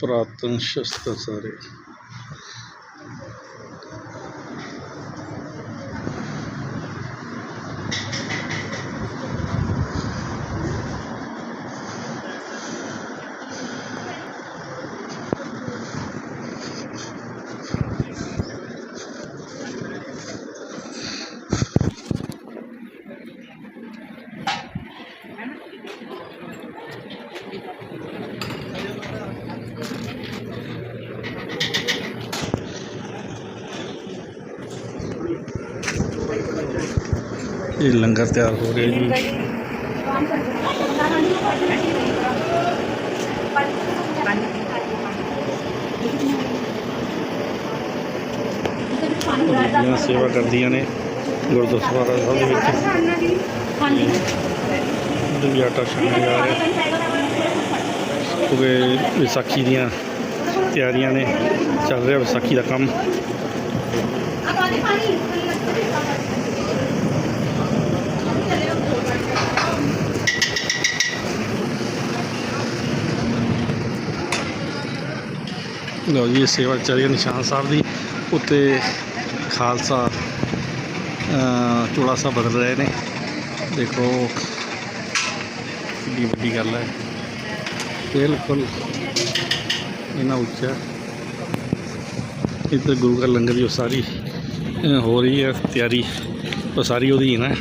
पुरातन शस्त्राचार्य ਇਹ ਲੰਗਰ ਤਿਆਰ ਹੋ ਰਿਹਾ ਜੀ। ਬੀਬੀਆਂ ਸੇਵਾ ਕਰਦੀਆਂ ਨੇ ਗੁਰਦੁਆਰਾ ਸਾਹਿਬ ਦੇ ਵਿੱਚ। ਹਾਂਜੀ ਵੀ ਆਟਾ ਛਾਣਿਆ ਜਾ ਰਿਹਾ। ਕਿਉਂਕਿ ਵਿਸਾਖੀ ਦੀਆਂ ਤਿਆਰੀਆਂ ਨੇ ਚੱਲ ਰਿਹਾ ਵਿਸਾਖੀ ਦਾ ਕੰਮ। ਲਓ ਜੀ ਇਹ ਸੇਵਾ ਚੱਲ ਰਹੀ ਹੈ ਨਿਸ਼ਾਨ ਸਾਹਿਬ ਦੀ। ਉੱਤੇ ਖਾਲਸਾ ਅ, ਚੋਲਾ ਸਾਹਿਬ ਬਦਲ ਰਹੇ ਨੇ। ਦੇਖੋ ਕਿੰਨੀ ਵੱਡੀ ਗੱਲ ਹੈ। ਬਿਲਕੁਲ ਇਹਨਾਂ ਉੱਚਾ ਇੱਧਰ ਗੁਰੂ ਘਰ ਲੰਗਰ ਦੀ ਉਹ ਸਾਰੀ ਹੋ ਰਹੀ ਹੈ ਤਿਆਰੀ। ਉਹ ਸਾਰੀ ਉਹਦੀ ਹੈ ਨਾ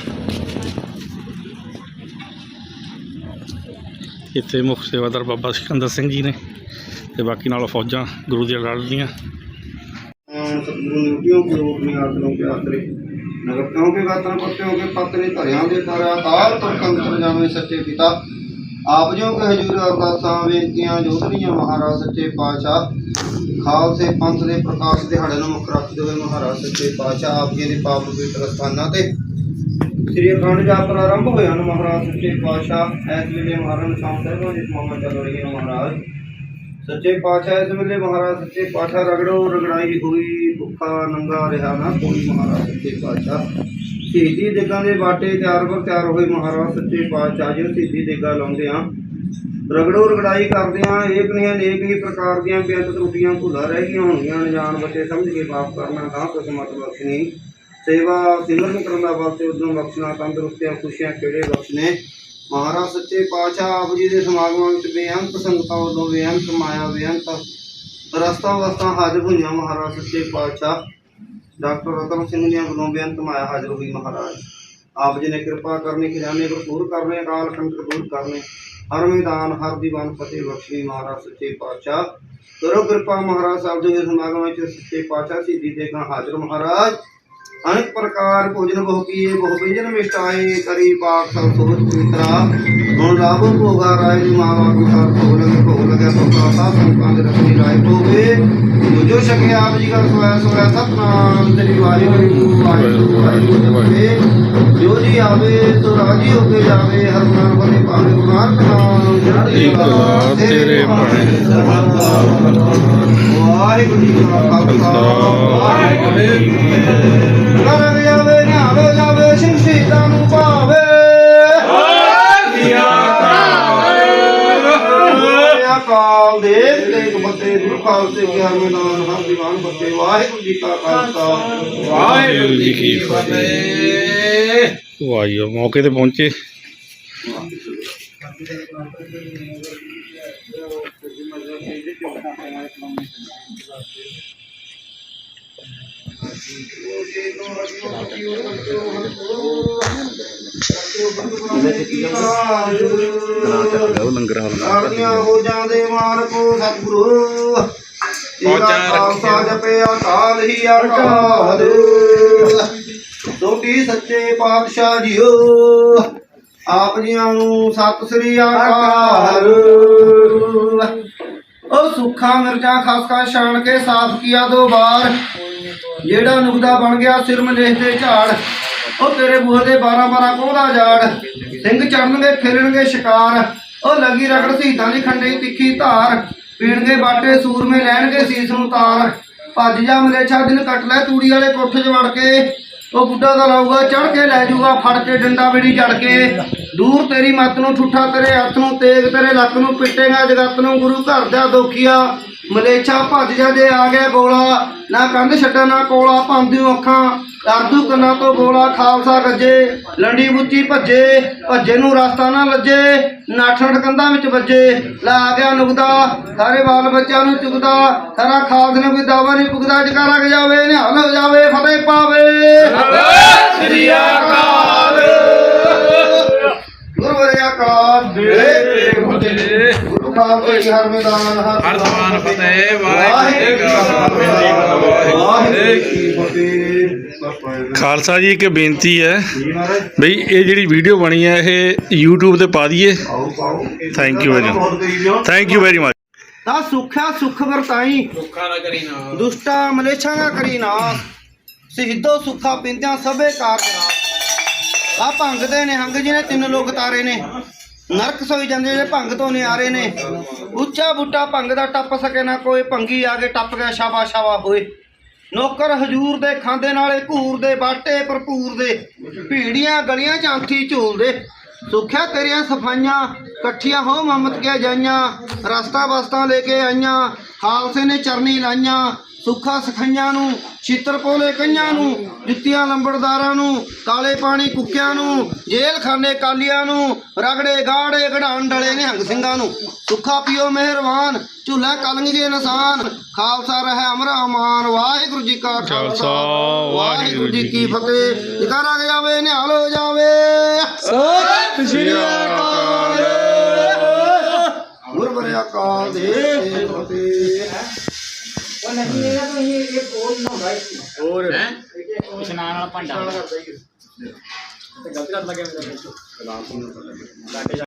ਇੱਥੇ ਮੁੱਖ ਸੇਵਾਦਾਰ ਬਾਬਾ ਸਿਕੰਦਰ ਸਿੰਘ ਜੀ ਨੇ ਤੇ ਬਾਕੀ ਨਾਲ ਫੌਜਾਂ ਗੁਰੂ ਦੀਆਂ। ਲੜ ਲੀਆਂ ਸਤਿਗੁਰੂ ਕੇ ਸੱਚੇ ਪਿਤਾ। ਆਪ ਜੋ ਕਿ ਹਜੂਰ ਅਰਦਾਸਾਂ, ਬੇਨਤੀਆਂ ਜੋਧਰੀਆਂ ਮਹਾਰਾਜ ਸੱਚੇ ਪਾਤਸ਼ਾਹ। ਖਾਲਸੇ ਪੰਥ ਦੇ ਪ੍ਰਕਾਸ਼ ਦਿਹਾੜੇ ਨੂੰ ਮੁੱਖ ਰੱਖਦੇ ਹੋਏ ਮਹਾਰਾਜ ਸੱਚੇ ਪਾਤਸ਼ਾਹ। ਆਪ ਜੀ ਦੇ ਪਾਵਨ ਪਵਿੱਤਰ ਸਥਾਨਾਂ ਤੇ ਸ੍ਰੀ ਅਖੰਡ ਯਾਤਰਾ ਆਰੰਭ ਹੋਇਆ ਨੂੰ ਮਹਾਰਾਜ ਸੱਚੇ ਪਾਤਸ਼ਾਹ ਇਸ ਵੇਲੇ ਮਹਾਰਾਜ ਨਿਸ਼ਾਨ ਸਾਹਿਬਾਂ ਦੀ ਸਮਾਵਾਂ ਚੱਲ ਰਹੀਆਂ ਮਹਾਰਾਜ। ਸੱਚੇ ਪਾਤਸ਼ਾਹ ਇਸ ਵੇਲੇ ਮਹਾਰਾਜ ਸੱਚੇ ਪਾਤਸ਼ਾਹ ਰਗੜੋ ਰਗੜਾਈ ਹੋਈ, ਭੁੱਖਾ ਨੰਗਾ ਰਿਹਾ ਨਾ ਕੋਈ ਮਹਾਰਾਜ ਸੱਚੇ ਪਾਤਸ਼ਾਹ। ਸ਼ਹੀਦੀ ਦੇਗਾਂ ਦੇ ਬਾਟੇ ਤਿਆਰ ਪਰ ਤਿਆਰ ਹੋਏ ਮਹਾਰਾਜ ਸੱਚੇ ਪਾਤਸ਼ਾਹ ਜੀ ਸ਼ਹੀਦੀ ਦੇਗਾ ਲਾਉਂਦੇ ਆ ਰਗੜੋ ਰਗੜਾਈ ਕਰਦੇ ਆ ਏਕ ਨਹੀਂ ਅਨੇਕ ਹੀ ਪ੍ਰਕਾਰ ਦੀਆਂ ਬੇਅੰਤ ਤਰੁੱਟੀਆਂ ਭੁੱਲਾ ਰਹਿ ਗਈਆਂ ਹੋਣਗੀਆਂ। ਅਣਜਾਣ ਬੱਚੇ ਸਮਝ ਕੇ ਮਾਫ ਕਰਨਾ ਤਾਂ ਕੁਛ ਮਤ ਬਖਸ਼ਣੀ ਸੇਵਾ ਸਿਮਰਨ ਕਰਨ ਦਾ ਵਾਸਤੇ ਉਦੋਂ ਬਖਸ਼ਣਾ, ਤੰਦਰੁਸਤੀਆਂ, ਖੁਸ਼ੀਆਂ ਕਿਹੜੇ ਬਖਸ਼ਣੇ। ਮਹਾਰਾਜ ਸੱਚੇ ਪਾਤਸ਼ਾਹ ਆਪ ਜੀ ਦੇ ਸਮਾਗਮਾਂ ਵਿੱਚ ਬੇਅੰਤ ਸੰਗਤਾਂ ਵੱਲੋਂ ਬੇਅੰਤ ਮਾਇਆ, ਬੇਅੰਤ ਰਸਤਾ ਵਸਤਾਂ ਹਾਜ਼ਰ ਹੋਈਆਂ ਮਹਾਰਾਜ ਸੱਚੇ ਪਾਤਸ਼ਾਹ। ਡਾਕਟਰ ਰਤਨ ਸਿੰਘ ਦੀਆਂ ਵੱਲੋਂ ਬੇਅੰਤ ਮਾਇਆ ਹਾਜ਼ਰ ਹੋਈ ਮਹਾਰਾਜ। ਆਪ ਜੀ ਨੇ ਕਿਰਪਾ ਕਰਨੀ, ਖਜ਼ਾਨੇ ਭਰਪੂਰ ਕਰਨੇ ਕਾਲ ਕੰਟਕ ਦੂਰ ਕਰਨੇ, ਹਰ ਮੈਦਾਨ, ਹਰ ਦੀਵਾਨ ਫਤਿਹ ਬਖਸ਼ੀ ਮਹਾਰਾਜ ਸੱਚੇ ਪਾਤਸ਼ਾਹ। ਕਰੋ ਕਿਰਪਾ ਮਹਾਰਾਜ ਸਾਹਿਬ ਦੇ ਸਮਾਗਮ ਵਿੱਚ ਸੱਚੇ ਪਾਤਸ਼ਾਹ ਸ਼ਹੀਦੀ ਦੇ ਗਾਂ ਹਾਜ਼ਰ ਮਹਾਰਾਜ। ਅਨੇਕ ਪ੍ਰਕਾਰ ਭੋਜਨ ਬਹੁ ਕੀਏ ਬਹੁ ਵਿੰਜਨ ਮਿਸ਼ਟਾਏ ਕਰੀ ਪਾਕ ਸਭ ਸੋਚ ਪਵਿੱਤਰਾ। ਹੁਣ ਲਾਭੋ ਭੋਗਾ ਰਾਏ ਦੀ ਮਾਵਾ ਗੁਸਾਰ ਭੋਗ ਲਗੇ ਭੋਗ ਲਗੇ ਭੋਗਾ ਸੰਤਾਂ ਦੇ ਰਖਣੀ ਰਾਏ ਜੋ ਜੋ ਛਕੇ ਆਪ ਜੀ ਦਾ ਸੋਇਆ ਸੋਇਆ ਸਤਨਾਮ ਤੇਰੀ ਵਾਹਿਗੁਰੂ ਵਾਹਿਗੁਰੂ ਵਾਹਿਗੁਰੂ ਜੀ ਜੋ ਆਵੇ ਸੋ ਰਾਜੀ ਹੋ ਕੇ ਜਾਵੇ ਹਰ ਮਨ ਬਨੇ ਭਾਵੇਂ ਗੁਨਾਹ ਕਨਾਮ ਜੜੀ ਤੇਰੇ ਭਾਣੇ। ਵਾਹਿਗੁਰੂ ਜੀ ਕਾ ਖਾਲਸਾ। ਵਾਹਿਗੁਰੂ ਜੀ ਕੀ ਫਤਿਹ। ਖਾਲਸੇ ਗਿਆਨ ਮੈਦਾਨ ਹਰ ਦੀਵਾਨ ਬੱਤੇ ਵਾਹਿਗੁਰੂ ਜੀ ਕਾ ਖਾਲਸਾ। ਵਾਹਿਗੁਰੂ ਜੀ ਕੀ ਫਤਿਹ ਵਾਹ ਜੀ ਵਾਹ, ਮੌਕੇ ਤੇ ਪਹੁੰਚੇ। ਲੰਗਰ ਹਾਲ ਹੋ ਜਾਂਦੇ ਮਾਨ ਕੋ ਸਤਿਗੁਰੂ। ਤੇਰਾ ਖਾਲਸਾ ਜਪਿਆ ਕਾਲ ਹੀ ਅਕਾਲ ਸੋਟੀ ਸੱਚੇ ਪਾਤਸ਼ਾਹ ਜੀਓ। ਆਪ ਜੀਆਂ ਨੂੰ ਸਤਿ ਸ੍ਰੀ ਅਕਾਲ। ਉਹ ਸੁੱਖਾ ਮਿਰਚਾਂ ਖਸ ਖਸ ਛਾਣ ਕੇ ਸਾਫ਼ ਕੀਆ ਦੋ ਬਾਰ। ਜਿਹੜਾ ਨੁਕਦਾ ਬਣ ਗਿਆ ਸਿਰ ਮਲੇਖ ਦੇ ਝਾੜ। ਉਹ ਤੇਰੇ ਬੂਹੇ ਦੇ 12 12 ਕੋਹਦਾ ਜਾੜ। ਸਿੰਘ ਚੜਨਗੇ ਖੇਲਣਗੇ ਸ਼ਿਕਾਰ। ਉਹ ਲੱਗੀ ਰਗੜ ਸ਼ਹੀਦਾਂ ਦੀ ਖੰਡੇ ਤਿੱਖੀ ਧਾਰ। ਪੀਣਗੇ ਬਾਟੇ ਸੂਰਮੇ ਲੈਣਗੇ, ਸੀਸ ਨੂੰ ਤਾਰ। ਭੱਜ ਜਾ ਮਲੇਛਾ, ਦਿਨ ਕੱਟ ਲੈ, ਤੂੜੀ ਵਾਲੇ ਕੋਠੇ 'ਚ ਵੜ ਕੇ। ਉਹ ਬੁੱਢਾ ਦਾ ਲਾਊਗਾ ਚੜ ਕੇ ਲੈ ਜਾਊਗਾ, ਫੜ ਕੇ ਡੰਡਾ ਬੇੜੀ ਜੜ ਕੇ। ਦੂਰ ਤੇਰੀ ਮੱਤ ਨੂੰ ਠੁੱਠਾ ਤੇਰੇ ਹੱਥ ਨੂੰ, ਤੇਗ ਤੇਰੇ ਲੱਕ ਨੂੰ, ਪਿੱਟੇਗਾ ਜਗਤ ਨੂੰ, ਗੁਰੂ ਘਰ ਦਾ ਦੋਖੀਆ। ਮਲੇਛਾ ਭੱਜ ਜਾ ਜੇ ਆ ਗਿਆ ਗੋਲਾ, ਨਾ ਕੰਧ ਛੱਡਣ ਨਾ ਕੋਲਾ ਪਾਉਂਦੀ ਅੱਖਾਂ। ਅਰਦੂ ਕੰਨਾਂ ਤੋਂ ਗੋਲਾ ਖਾਲਸਾ ਗੱਜੇ ਲੰਡੀ ਬੁੱਚੀ ਭੱਜੇ ਭੱਜੇ ਨੂੰ ਰਸਤਾ ਨਾ ਲੱਜੇ ਨਾਠੜ ਕੰਧਾਂ ਵਿੱਚ ਵੱਜੇ ਲਾ ਗਿਆ ਨੁਕਦਾ ਸਾਰੇ ਬਾਲ ਬੱਚਿਆਂ ਨੂੰ ਚੁਗਦਾ ਸਾਰਾ ਖਾਲਸ ਨੇ ਕੋਈ ਦਾਵਾ ਨਹੀਂ ਪੁੱਗਦਾ ਜਕਾਰਾ ਗ ਜਾਵੇ ਨਿਹਾਲ ਹੋ ਜਾਵੇ ਫਤਿਹ ਪਾਵੇ। ਸ੍ਰੀ ਅਕਾਲ। ਗੁਰੂ ਵਰਿਆ ਕਾਲ ਦੇ ਗੁਰੂ ਸਾਹਿਬ ਜੀ ਹਰ ਮੈਦਾਨ ਹਰ ਸਮਾਨ ਫਤਿਹ ਵਾਹਿਗੁਰੂ ਖਾਲਸਾ ਜੀ ਇੱਕ ਬੇਨਤੀ ਹੈ ਬਈ ਇਹ ਜਿਹੜੀ ਵੀਡੀਓ ਬਣੀ ਹੈ ਇਹ YouTube ਤੇ ਪਾ ਦਈਏ। much. ਬਹੁਤ ਕਰੀਬ ਹੋ ਥੈਂਕ ਯੂ ਵੈਰੀ ਮਚ ਤਾਂ ਸੁਖਿਆ ਸੁਖ ਵਰਤਾਈ ਦੁੱਖਾਂ ਨਾ ਕਰੀ ਨਾ। ਦੁਸ਼ਟਾ ਮਲੇਛਾਂ ਦਾ ਕਰੀ ਨਾਸ ਸਿੱਧੋ ਸੁਖਾ ਪਿੰਦਿਆਂ ਸਭੇ ਕਾਰਜ ਆ ਭੰਗ ਦੇ ਨਿਹੰਗ ਜੀ ਨੇ ਤਿੰਨ ਲੋਕ ਤਾਰੇ ਨੇ। ਨਰਕ ਸੋਈ ਜਾਂਦੇ ਜੇ ਭੰਗ ਤੋਂ ਨਿਆਰੇ ਨੇ। ਉੱਚਾ ਬੁੱਟਾ ਭੰਗ ਦਾ ਟੱਪ ਸਕੇ ਨਾ ਕੋਈ ਭੰਗੀ ਆ ਕੇ ਟੱਪ ਗਿਆ ਸ਼ਾਬਾ ਸ਼ਾਬਾ ਹੋਏ। ਨੌਕਰ ਹਜੂਰ ਦੇ ਖਾਂਦੇ ਨਾਲੇ ਘੂਰ ਦੇ, ਬਾਟੇ ਭਰਪੂਰ ਦੇ, ਭੀੜੀਆਂ ਗਲੀਆਂ ਚ ਆਂਥੀ ਝੂਲਦੇ। ਸੁਖਿਆ ਤੇਰੀਆਂ ਸਫਾਈਆਂ, ਇਕੱਠੀਆਂ ਹੋ ਮਮਤ ਕੇ ਜਾਈਆਂ, ਰਸਤਾ ਬਸਤਾ ਲੈ ਕੇ ਆਈਆਂ ਖਾਲਸੇ ਨੇ ਚਰਨੀ ਲਾਈਆਂ ਸੁੱਖਾ ਸਖਈਆਂ ਨੂੰ ਛਿੱਤਰ ਪੋਲੇ ਕਈਆਂ ਨੂੰ ਜੁੱਤੀਆਂ ਲੰਬੜਦਾਰਾਂ ਨੂੰ ਕਾਲੇ ਪਾਣੀ ਕੁੱਕਿਆਂ ਨੂੰ ਜੇਲ੍ਹ ਖਾਨੇ ਕਾਲੀਆਂ ਨੂੰ ਰਗੜੇ ਗਾੜੇ ਗੜਾਣ ਡਲੇ ਨਿਹੰਗ ਸਿੰਘਾਂ ਨੂੰ। ਸੁੱਖਾ ਪੀਓ ਮਿਹਰਬਾਨ ਝੂਲਾ ਕਲੰਗੀ ਨਿਸ਼ਾਨ। ਖਾਲਸਾ ਰਹਿ ਅਮਰਾ ਅਮਾਨ ਵਾਹਿਗੁਰੂ ਜੀ ਕਾ ਖਾਲਸਾ। ਵਾਹਿਗੁਰੂ ਜੀ ਕੀ ਫਤਿਹ। ਜਕਾਰਾ ਜਾਵੇ ਨਿਹਾਲ ਹੋ ਜਾਵੇ। ਸਤਿ ਸ਼੍ਰੀ ਅਕਾਲ। ਗੁਰਬਰੇ ਅਕਾਲ ਦੇ ਫਤਿਹ। ਇਸ਼ਨਾਨ ਵਾਲਾ ਭਾਂਡਾ।